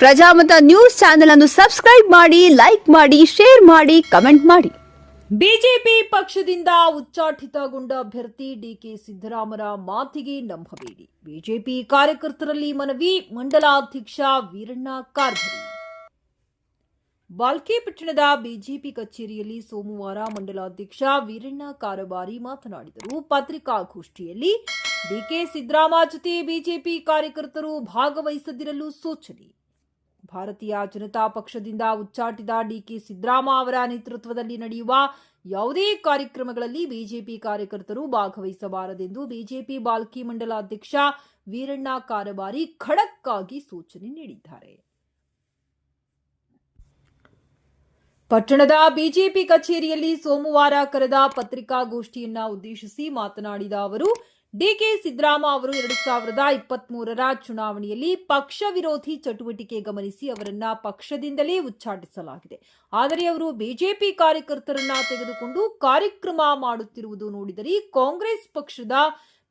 Prajamata news channel ಅನ್ನು subscribe ಮಾಡಿ, like ಮಾಡಿ, ಶೇರ್ ಮಾಡಿ, ಕಮೆಂಟ್ ಮಾಡಿ. ಬಿಜೆಪಿ ಪಕ್ಷದಿಂದ ಉಚ್ಚಾಟಿತಗೊಂಡ ಅಭ್ಯರ್ಥಿ ಡಿಕೆ ಸಿದ್ದರಾಮರ ಮಾತಿಗೆ ನಂಬಬೇಡಿ. ಬಿಜೆಪಿ ಕಾರ್ಯಕರ್ತರಲ್ಲಿ ಮನವಿ ಮಂಡಲಾಧ್ಯಕ್ಷ ವೀರಣ್ಣ ಕಾರ್ಭರಿ ಬಾಲ್ಕಿ ಪಟ್ಟಣದ ಬಿಜೆಪಿ ಕಚೇರಿಯಲ್ಲಿ ಸೋಮವಾರ ಮಂಡಲಾಧ್ಯಕ್ಷ ವೀರಣ್ಣ ಕಾರಬಾರಿ ಮಾತನಾಡಿದರು. ಪತ್ರಿಕಾಗೋಷ್ಠಿಯಲ್ಲಿ ಡಿಕೆ ಸಿದ್ದರಾಮ ಜೊತೆ ಬಿಜೆಪಿ ಕಾರ್ಯಕರ್ತರು ಭಾಗವಹಿಸದಿರಲು ಸೂಚನೆ. ಭಾರತೀಯ ಜನತಾ ಪಕ್ಷದಿಂದ ಉಚ್ಚಾಟಿದ ಡಿಕೆ ಸಿದ್ದರಾಮ ಅವರ ನೇತೃತ್ವದಲ್ಲಿ ನಡೆಯುವ ಯಾವುದೇ ಕಾರ್ಯಕ್ರಮಗಳಲ್ಲಿ ಬಿಜೆಪಿ ಕಾರ್ಯಕರ್ತರು ಭಾಗವಹಿಸಬಾರದೆಂದು ಬಿಜೆಪಿ ಬಾಲ್ಕಿ ಮಂಡಲಾಧ್ಯಕ್ಷ ವೀರಣ್ಣ ಕಾರಬಾರಿ ಖಡಕ್ ಆಗಿ ಸೂಚನೆ ನೀಡಿದ್ದಾರೆ. ಪಟ್ಟಣದ ಬಿಜೆಪಿ ಕಚೇರಿಯಲ್ಲಿ ಸೋಮವಾರ ಕರೆದ ಪತ್ರಿಕಾಗೋಷ್ಠಿಯನ್ನ ಉದ್ದೇಶಿಸಿ ಮಾತನಾಡಿದ ಅವರು ಡಿಕೆ ಸಿದ್ದರಾಮ ಅವರು ಎರಡು ಸಾವಿರದ ಇಪ್ಪತ್ತ್ ಮೂರರ ಚುನಾವಣೆಯಲ್ಲಿ ಪಕ್ಷ ವಿರೋಧಿ ಚಟುವಟಿಕೆ ಗಮನಿಸಿ ಅವರನ್ನ ಪಕ್ಷದಿಂದಲೇ ಉಚ್ಚಾಟಿಸಲಾಗಿದೆ. ಆದರೆ ಅವರು ಬಿಜೆಪಿ ಕಾರ್ಯಕರ್ತರನ್ನ ತೆಗೆದುಕೊಂಡು ಕಾರ್ಯಕ್ರಮ ಮಾಡುತ್ತಿರುವುದು ನೋಡಿದರೆ ಕಾಂಗ್ರೆಸ್ ಪಕ್ಷದ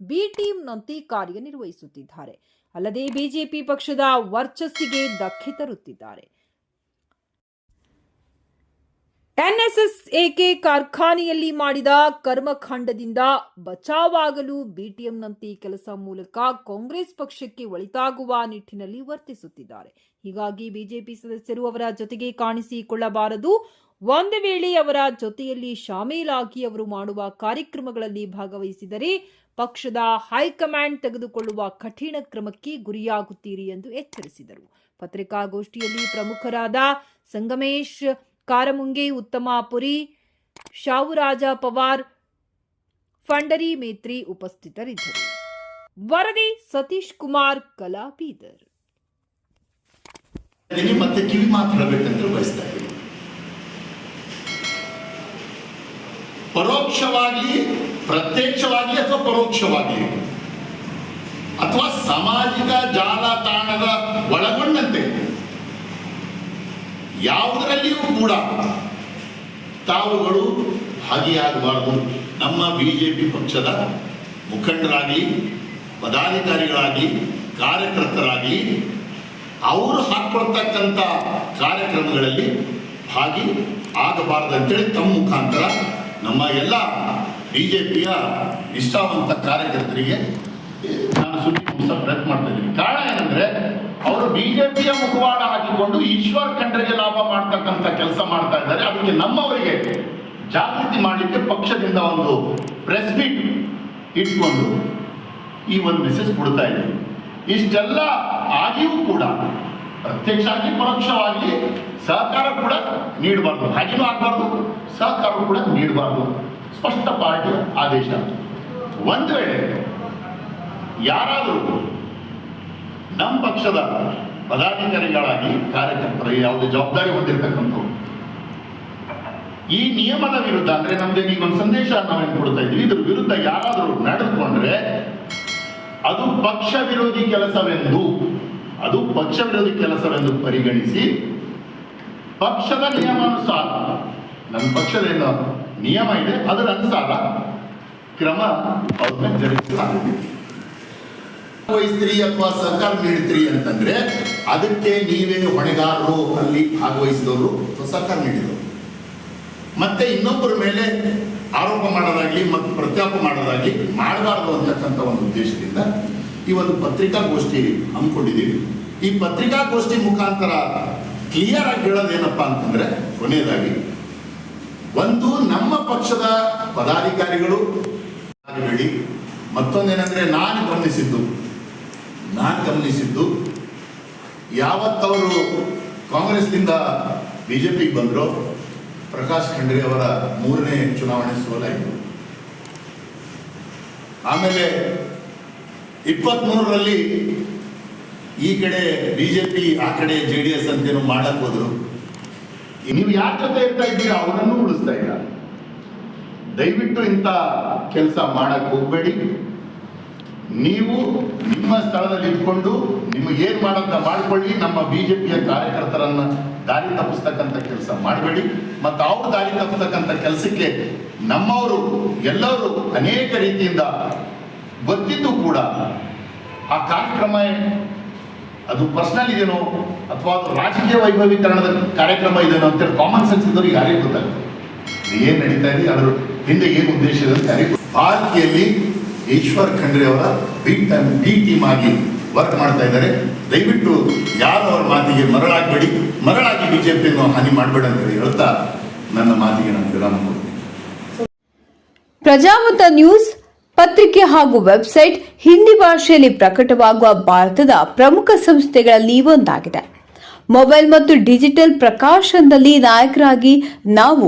ಬಿ ಟೀಮ್ನಂತೆ ಕಾರ್ಯನಿರ್ವಹಿಸುತ್ತಿದ್ದಾರೆ. ಅಲ್ಲದೆ ಬಿಜೆಪಿ ಪಕ್ಷದ ವರ್ಚಸ್ಸಿಗೆ ಧಕ್ಕೆ ತರುತ್ತಿದ್ದಾರೆ. ಎನ್ಎಸ್ಎಸ್ ಏಕೆ ಕಾರ್ಖಾನೆಯಲ್ಲಿ ಮಾಡಿದ ಕರ್ಮಕಾಂಡದಿಂದ ಬಚಾವಾಗಲು ಬಿಟಿಎಂನಂತೆ ಕೆಲಸ ಮೂಲಕ ಕಾಂಗ್ರೆಸ್ ಪಕ್ಷಕ್ಕೆ ಒಳಿತಾಗುವ ನಿಟ್ಟಿನಲ್ಲಿ ವರ್ತಿಸುತ್ತಿದ್ದಾರೆ. ಹೀಗಾಗಿ ಬಿಜೆಪಿ ಸದಸ್ಯರು ಅವರ ಜೊತೆಗೆ ಕಾಣಿಸಿಕೊಳ್ಳಬಾರದು. ಒಂದು ವೇಳೆ ಅವರ ಜೊತೆಯಲ್ಲಿ ಶಾಮೀಲಾಗಿ ಅವರು ಮಾಡುವ ಕಾರ್ಯಕ್ರಮಗಳಲ್ಲಿ ಭಾಗವಹಿಸಿದರೆ ಪಕ್ಷದ ಹೈಕಮಾಂಡ್ ತೆಗೆದುಕೊಳ್ಳುವ ಕಠಿಣ ಕ್ರಮಕ್ಕೆ ಗುರಿಯಾಗುತ್ತೀರಿ ಎಂದು ಎಚ್ಚರಿಸಿದರು. ಪತ್ರಿಕಾಗೋಷ್ಠಿಯಲ್ಲಿ ಪ್ರಮುಖರಾದ ಸಂಗಮೇಶ್ ಕಾರಮುಂಗೆ ಉತ್ತಮಾಪುರಿ ಶಾವುರಾಜ ಪವಾರ್ ಫಂಡರಿ ಮೇತ್ರಿ ಉಪಸ್ಥಿತರಿದ್ದರು ವರದಿ ಸತೀಶ್ ಕುಮಾರ್ ಕಲಾ ಬೀದರ್ ಇದ್ದೀನಿ ಮತ್ತೆ ಕಿವಿ ಮಾತು ಹೇಳಬೇಕಂತ ಬಯಸ್ತಾ ಇದ್ದೀನಿ ಪರೋಕ್ಷವಾಗಿ ಪ್ರತ್ಯಕ್ಷವಾಗಿ ಅಥವಾ ಪರೋಕ್ಷವಾಗಿ ಅಥವಾ ಸಾಮಾಜಿಕ ಜಾಲತಾಣದ ಒಳಗೊಂಡಂತೆ ಯಾವುದರಲ್ಲಿಯೂ ಕೂಡ ತಾವುಗಳು ಭಾಗಿಯಾಗಬಾರದು. ನಮ್ಮ ಬಿಜೆಪಿ ಪಕ್ಷದ ಮುಖಂಡರಾಗಲಿ, ಪದಾಧಿಕಾರಿಗಳಾಗಲಿ, ಕಾರ್ಯಕರ್ತರಾಗಲಿ, ಅವರು ಹಾಕ್ಕೊಳ್ತಕ್ಕಂಥ ಕಾರ್ಯಕ್ರಮಗಳಲ್ಲಿ ಭಾಗಿ ಆಗಬಾರದು ಅಂತೇಳಿ ತಮ್ಮ ಮುಖಾಂತರ ನಮ್ಮ ಎಲ್ಲ ಬಿ ಜೆ ಪಿಯ ನಿಷ್ಠಾವಂತ ಕಾರ್ಯಕರ್ತರಿಗೆ ನಾನು ಸುದ್ದಿ ಮುಗಿಸೋ ಪ್ರಯತ್ನ ಮಾಡ್ತಾ ಇದ್ದೀನಿ. ಕಾರಣ ಏನಂದ್ರೆ ಅವರು ಬಿಜೆಪಿಯ ಮುಖವಾಡ ಹಾಕಿಕೊಂಡು ಈಶ್ವರ್ ಖಂಡ್ರಿಗೆ ಲಾಭ ಮಾಡ್ತಕ್ಕಂಥ ಕೆಲಸ ಮಾಡ್ತಾ ಇದ್ದಾರೆ. ಅದಕ್ಕೆ ನಮ್ಮವರಿಗೆ ಜಾಗೃತಿ ಮಾಡಲಿಕ್ಕೆ ಪಕ್ಷದಿಂದ ಒಂದು ಪ್ರೆಸ್ ಮೀಟ್ ಇಟ್ಕೊಂಡು ಈ ಒಂದು ಮೆಸೇಜ್ ಕೊಡ್ತಾ ಇದ್ದೀವಿ ಇಷ್ಟೆಲ್ಲ ಆಗಿಯೂ ಕೂಡ ಪ್ರತ್ಯಕ್ಷ ಆಗಿ ಪರೋಕ್ಷವಾಗಿ ಸಹಕಾರ ಕೂಡ ನೀಡಬಾರ್ದು. ಹಾಗೆಯೂ ಆಗಬಾರ್ದು, ಸಹಕಾರ ಕೂಡ ನೀಡಬಾರ್ದು. ಸ್ಪಷ್ಟ ಪಾರ್ಟಿ ಆದೇಶ. ಒಂದು ವೇಳೆ ಯಾರಾದರೂ ನಮ್ಮ ಪಕ್ಷದ ಪದಾಧಿಕಾರಿಗಳಾಗಿ ಕಾರ್ಯಕರ್ತರ ಯಾವುದೇ ಜವಾಬ್ದಾರಿ ಹೊಂದಿರತಕ್ಕಂಥವ್ರು. ಈ ನಿಯಮದ ವಿರುದ್ಧ ಅಂದ್ರೆ ನಮ್ದೇನು ಈಗ ಒಂದು ಸಂದೇಶ ನಾವೇನು ಕೊಡ್ತಾ ಇದ್ವಿ, ಇದ್ರ ವಿರುದ್ಧ ಯಾರಾದರೂ ನಡೆದುಕೊಂಡ್ರೆ ಅದು ಪಕ್ಷ ವಿರೋಧಿ ಕೆಲಸವೆಂದು, ಅದು ಪಕ್ಷ ವಿರೋಧಿ ಕೆಲಸವೆಂದು ಪರಿಗಣಿಸಿ ಪಕ್ಷದ ನಿಯಮಾನುಸಾರ, ನಮ್ಮ ಪಕ್ಷದ ನಿಯಮ ಇದೆ, ಅದರ ಅನುಸಾರ ಕ್ರಮ ಅವ್ರನ್ನ ಜರುಗಿಸಲಾಗಿದೆ ಭಾಗವಹಿಸ್ತೀರಿ ಅಥವಾ ಸಹಕಾರ ನೀಡ್ತೀರಿ ಅಂತಂದ್ರೆ ಅದಕ್ಕೆ ನೀವೇ ಹೊಣೆಗಾರರು ಅಲ್ಲಿ ಭಾಗವಹಿಸಿದವರು ಸಹಕಾರ ನೀಡಿದರು ಮತ್ತೆ ಇನ್ನೊಬ್ಬರ ಮೇಲೆ ಆರೋಪ ಮಾಡೋದಾಗ್ಲಿ ಮತ್ತು ಪ್ರತ್ಯಾಪ ಮಾಡೋದಾಗ್ಲಿ ಮಾಡಬಾರ್ದು ಅಂತಕ್ಕಂಥ ಒಂದು ಉದ್ದೇಶದಿಂದ ಈ ಒಂದು ಪತ್ರಿಕಾಗೋಷ್ಠಿ ಹಮ್ಮಿಕೊಂಡಿದ್ದೀವಿ. ಈ ಪತ್ರಿಕಾಗೋಷ್ಠಿ ಮುಖಾಂತರ ಕ್ಲಿಯರ್ ಆಗಿ ಹೇಳೋದೇನಪ್ಪ ಅಂತಂದ್ರೆ ಕೊನೆಯದಾಗಿ ಒಂದು ನಮ್ಮ ಪಕ್ಷದ ಪದಾಧಿಕಾರಿಗಳು ಮತ್ತೊಂದೇನೆಂದ್ರೆ ನಾನು ಗಮನಿಸಿದ್ದು ನಾನು ಗಮನಿಸಿದ್ದು, ಯಾವತ್ತವರು ಕಾಂಗ್ರೆಸ್ನಿಂದ ಬಿ ಜೆ ಪಿಗೆ ಬಂದರೋ ಪ್ರಕಾಶ್ ಖಂಡ್ರೆ ಅವರ ಮೂರನೇ ಚುನಾವಣೆ ಸೋಲಾಯಿತು ಆಮೇಲೆ ಇಪ್ಪತ್ತ್ಮೂರರಲ್ಲಿ ಈ ಕಡೆ ಬಿ ಜೆ ಪಿ ಆ ಕಡೆ ಜೆ ಡಿ ಎಸ್ ಅಂತೇನು ಮಾಡಕ್ ಹೋದ್ರು. ನೀವು ಯಾರ ಜೊತೆ ಇರ್ತಾ ಇದ್ದೀರಾ? ಅವರನ್ನು ಉಳಿಸ್ತಾ ಇಲ್ಲ. ದಯವಿಟ್ಟು ಇಂಥ ಕೆಲಸ ಮಾಡಕ್ ಹೋಗ್ಬೇಡಿ. ನೀವು ನಿಮ್ಮ ಸ್ಥಳದಲ್ಲಿ ಇಟ್ಕೊಂಡು ನಿಮ್ಗೆ ಏನ್ ಮಾಡೋದನ್ನ ಮಾಡ್ಕೊಳ್ಳಿ, ನಮ್ಮ ಬಿಜೆಪಿಯ ಕಾರ್ಯಕರ್ತರನ್ನ ದಾರಿ ತಪ್ಪಿಸ್ತಕ್ಕಂಥ ಕೆಲಸ ಮಾಡಬೇಡಿ. ಮತ್ತು ಅವ್ರು ದಾರಿ ತಪ್ಪಿಸ್ತಕ್ಕಂಥ ಕೆಲಸಕ್ಕೆ ನಮ್ಮವರು ಎಲ್ಲರೂ ಅನೇಕ ರೀತಿಯಿಂದ ಗೊತ್ತಿದ್ದು ಕೂಡ ಆ ಕಾರ್ಯಕ್ರಮ ಅದು ಪರ್ಸನಲ್ ಇದೇನೋ ಅಥವಾ ಅದು ರಾಜಕೀಯ ವೈಭವೀಕರಣದ ಕಾರ್ಯಕ್ರಮ ಇದೇನೋ ಅಂತೇಳಿ ಕಾಮನ್ ಸೆನ್ಸ್ ಇದ್ದವ್ರಿಗೆ ಯಾರಿಗೂ ಗೊತ್ತಾಗುತ್ತೆ ಏನು ನಡೀತಾ ಇದೆ, ಅದರ ಹಿಂದೆ ಏನು ಉದ್ದೇಶ ಇದೆ ಅಂತ ಯಾರಿಗೂ ಭಾರತೀಯಲ್ಲಿ ಈಶ್ವರ್ ಖಂಡ್ರೆ ಅವರ ಟೈಮ್ ಬಿ ಟೀಮ್ ಆಗಿ ವರ್ಕ್ ಮಾಡ್ತಾ ಇದ್ದಾರೆ. ದಯವಿಟ್ಟು ಯಾರು ಅವರ ಮಾತಿಗೆ ಮರಳಾಗ್ಬೇಡಿ. ಮರಳಾಗಿ ಬಿಜೆಪಿಯನ್ನು ಹಾನಿ ಮಾಡಬೇಡ ಅಂತ ಹೇಳ್ತಾ ನನ್ನ ಮಾತಿಗೆ ನಾನು ವಿರಾಮ ಪ್ರಜಾಮತ ನ್ಯೂಸ್, ಪತ್ರಿಕೆ ಹಾಗೂ ವೆಬ್ಸೈಟ್ ಹಿಂದಿ ಭಾಷೆಯಲ್ಲಿ ಪ್ರಕಟವಾಗುವ ಭಾರತದ ಪ್ರಮುಖ ಸಂಸ್ಥೆಗಳಲ್ಲಿ ಒಂದಾಗಿದೆ. ಮೊಬೈಲ್ ಮತ್ತು ಡಿಜಿಟಲ್ ಪ್ರಕಾಶನದಲ್ಲಿ ನಾಯಕರಾಗಿ ನಾವು